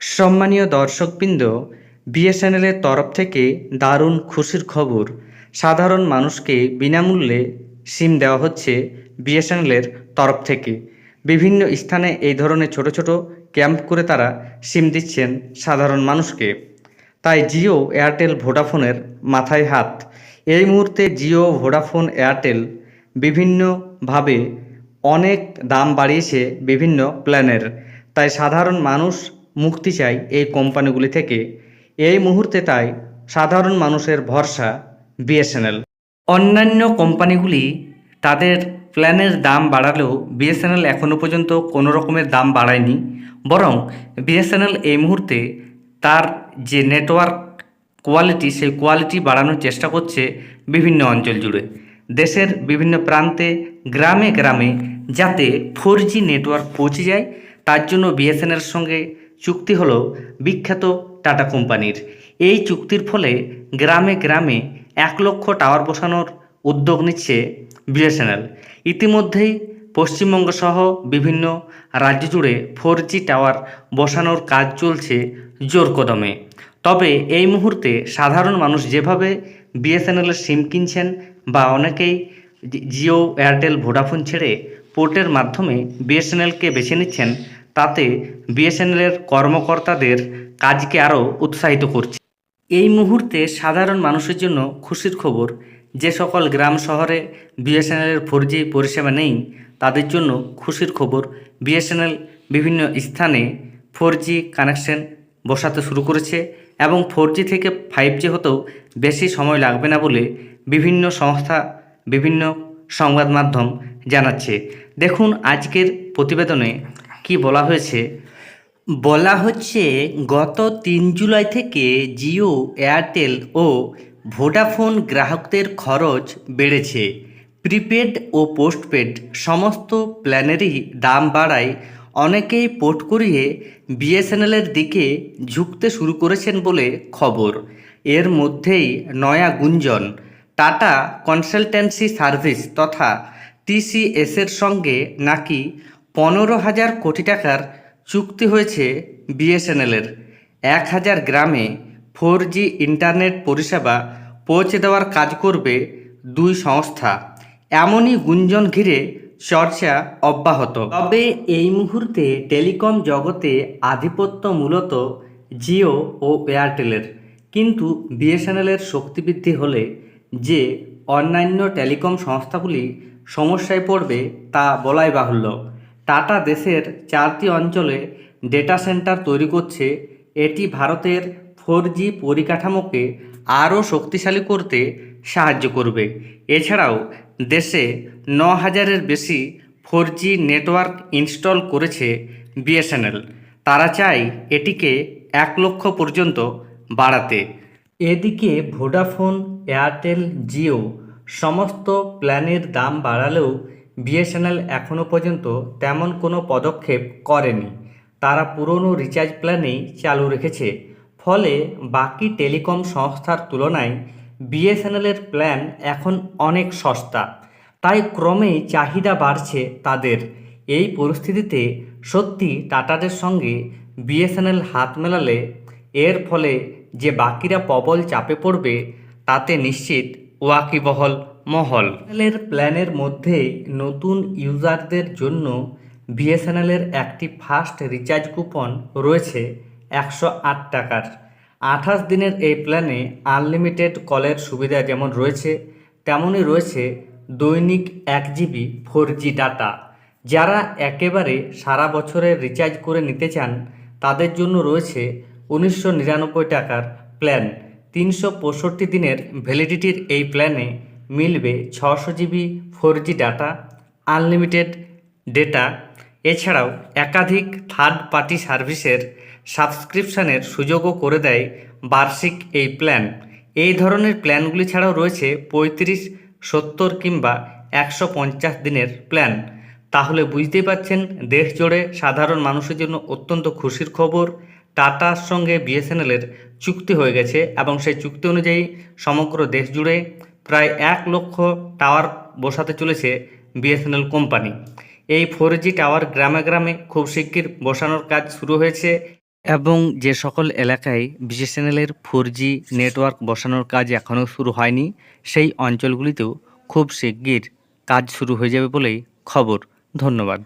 সম্মানীয় দর্শকবৃন্দ, বিএসএনএলের তরফ থেকে দারুণ খুশির খবর। সাধারণ মানুষকে বিনামূল্যে সিম দেওয়া হচ্ছে বিএসএনএলের তরফ থেকে। বিভিন্ন স্থানে এই ধরনের ছোট ছোট ক্যাম্প করে তারা সিম দিচ্ছেন সাধারণ মানুষকে। তাই জিও এয়ারটেল ভোডাফোনের মাথায় হাত। এই মুহূর্তে জিও, ভোডাফোন, এয়ারটেল বিভিন্নভাবে অনেক দাম বাড়িয়েছে বিভিন্ন প্ল্যানের। তাই সাধারণ মানুষ মুক্তি চাই এই কোম্পানিগুলি থেকে। এই মুহূর্তে তাই সাধারণ মানুষের ভরসা বিএসএনএল। অন্যান্য কোম্পানিগুলি তাদের প্ল্যানের দাম বাড়ালেও বিএসএনএল এখনও পর্যন্ত কোনো রকমের দাম বাড়ায়নি। বরং বিএসএনএল এই মুহূর্তে তার যে নেটওয়ার্ক কোয়ালিটি, সেই কোয়ালিটি বাড়ানোর চেষ্টা করছে বিভিন্ন অঞ্চল জুড়ে। দেশের বিভিন্ন প্রান্তে, গ্রামে গ্রামে যাতে ফোর জি নেটওয়ার্ক পৌঁছে যায়, তার জন্য বিএসএনএলের সঙ্গে চুক্তি হলো বিখ্যাত টাটা কোম্পানির। এই চুক্তির ফলে গ্রামে গ্রামে এক লক্ষ টাওয়ার বসানোর উদ্যোগ নিচ্ছে বিএসএনএল। ইতিমধ্যেই পশ্চিমবঙ্গ সহ বিভিন্ন রাজ্য জুড়ে ফোর জি টাওয়ার বসানোর কাজ চলছে জোর কদমে। তবে এই মুহূর্তে সাধারণ মানুষ যেভাবে বিএসএনএলের সিম কিনছেন বা অনেকেই জিও, এয়ারটেল, ভোডাফোন ছেড়ে পোর্টের মাধ্যমে বিএসএনএলকে বেছে নিচ্ছেন তাতে বিএসএনএলের কর্মকর্তাদের কাজকে আরও উৎসাহিত করছে। এই মুহূর্তে সাধারণ মানুষের জন্য খুশির খবর, যে সকল গ্রাম শহরে বিএসএনএলের ফোর জি পরিষেবা নেই, তাদের জন্য খুশির খবর, বিএসএনএল বিভিন্ন স্থানে ফোর জি কানেকশন বসাতে শুরু করেছে এবং ফোর জি থেকে ফাইভ জি হতেও বেশি সময় লাগবে না বলে বিভিন্ন সংস্থা, বিভিন্ন সংবাদ মাধ্যম জানাচ্ছে। দেখুন আজকের প্রতিবেদনে কি বলা হয়েছে? বলা হচ্ছে গত তিন জুলাই থেকে জিও, এয়ারটেল ও ভোডাফোন গ্রাহকদের খরচ বেড়েছে। প্রিপেড ও পোস্টপেড সমস্ত প্ল্যানেরই দাম বাড়ায় অনেকেই পোর্ট করিয়ে বিএসএনএলের দিকে ঝুঁকতে শুরু করেছেন বলে খবর। এর মধ্যেই নয়া গুঞ্জন, টাটা কনসালটেন্সি সার্ভিস তথা টিসিএসের সঙ্গে নাকি পনেরো হাজার কোটি টাকার চুক্তি হয়েছে বিএসএনএলের। এক হাজার গ্রামে ফোর জি ইন্টারনেট পরিষেবা পৌঁছে দেওয়ার কাজ করবে দুই সংস্থা। এমনই গুঞ্জন ঘিরে চর্চা অব্যাহত। তবে এই মুহূর্তে টেলিকম জগতে আধিপত্য মূলত জিও ও এয়ারটেলের। কিন্তু বিএসএনএলের শক্তিবৃদ্ধি হলে যে অন্যান্য টেলিকম সংস্থাগুলি সমস্যায় পড়বে তা বলাই বাহুল্য। টাটা দেশের চারটি অঞ্চলে ডেটা সেন্টার তৈরি করছে। এটি ভারতের ফোর জি পরিকাঠামোকে আরও শক্তিশালী করতে সাহায্য করবে। এছাড়াও দেশে ন হাজারের বেশি ফোর জি নেটওয়ার্ক ইনস্টল করেছে বিএসএনএল তারা চায় এটিকে এক লক্ষ পর্যন্ত বাড়াতে। এদিকে ভোডাফোন, এয়ারটেল, জিও সমস্ত প্ল্যানের দাম বাড়ালেও বিএসএনএল এখনও পর্যন্ত তেমন কোনো পদক্ষেপ করেনি। তারা পুরনো রিচার্জ প্ল্যানেই চালু রেখেছে। ফলে বাকি টেলিকম সংস্থার তুলনায় বিএসএনএলের প্ল্যান এখন অনেক সস্তা। তাই ক্রমেই চাহিদা বাড়ছে তাদের। এই পরিস্থিতিতে সত্যি টাটাদের সঙ্গে বিএসএনএল হাত মেলালে এর ফলে যে বাকিরা প্রবল চাপে পড়বে তাতে নিশ্চিত ওয়াকিবহল। মহল। এর প্ল্যানের মধ্যে নতুন ইউজারদের জন্য বিএসএনএলের একটি ফাস্ট রিচার্জ কুপন রয়েছে একশো আট টাকার। আঠাশ দিনের এই প্ল্যানে আনলিমিটেড কলের সুবিধা যেমন রয়েছে, তেমনই রয়েছে দৈনিক এক জিবি ফোর জি ডাটা যারা একেবারে সারা বছরের রিচার্জ করে নিতে চান, তাদের জন্য রয়েছে উনিশশো নিরানব্বই টাকার প্ল্যান তিনশো পঁয়ষট্টি দিনের ভ্যালিডিটির এই প্ল্যানে মিলবে ছশো GB four G data unlimited data এছাড়াও একাধিক থার্ড পার্টি সার্ভিসের সাবস্ক্রিপশানের সুযোগও করে দেয় বার্ষিক এই প্ল্যান এই ধরনের প্ল্যানগুলি ছাড়াও রয়েছে পঁয়ত্রিশ, সত্তর কিংবা একশো পঞ্চাশ দিনের প্ল্যান তাহলে বুঝতেই পাচ্ছেন দেশ জুড়ে সাধারণ মানুষের জন্য অত্যন্ত খুশির খবর। টাটার সঙ্গে বিএসএনএলের চুক্তি হয়ে গেছে এবং সেই চুক্তি অনুযায়ী সমগ্র দেশ জুড়ে প্রায় এক লক্ষ টাওয়ার বসাতে চলেছে বিএসএনএল কোম্পানি। এই ফোর জি টাওয়ার গ্রামে গ্রামে খুব শিগগির বসানোর কাজ শুরু হয়েছে এবং যে সকল এলাকায় বিএসএনএলের ফোর জি নেটওয়ার্ক বসানোর কাজ এখনও শুরু হয়নি, সেই অঞ্চলগুলিতেও খুব শিগগির কাজ শুরু হয়ে যাবে বলেই খবর। ধন্যবাদ।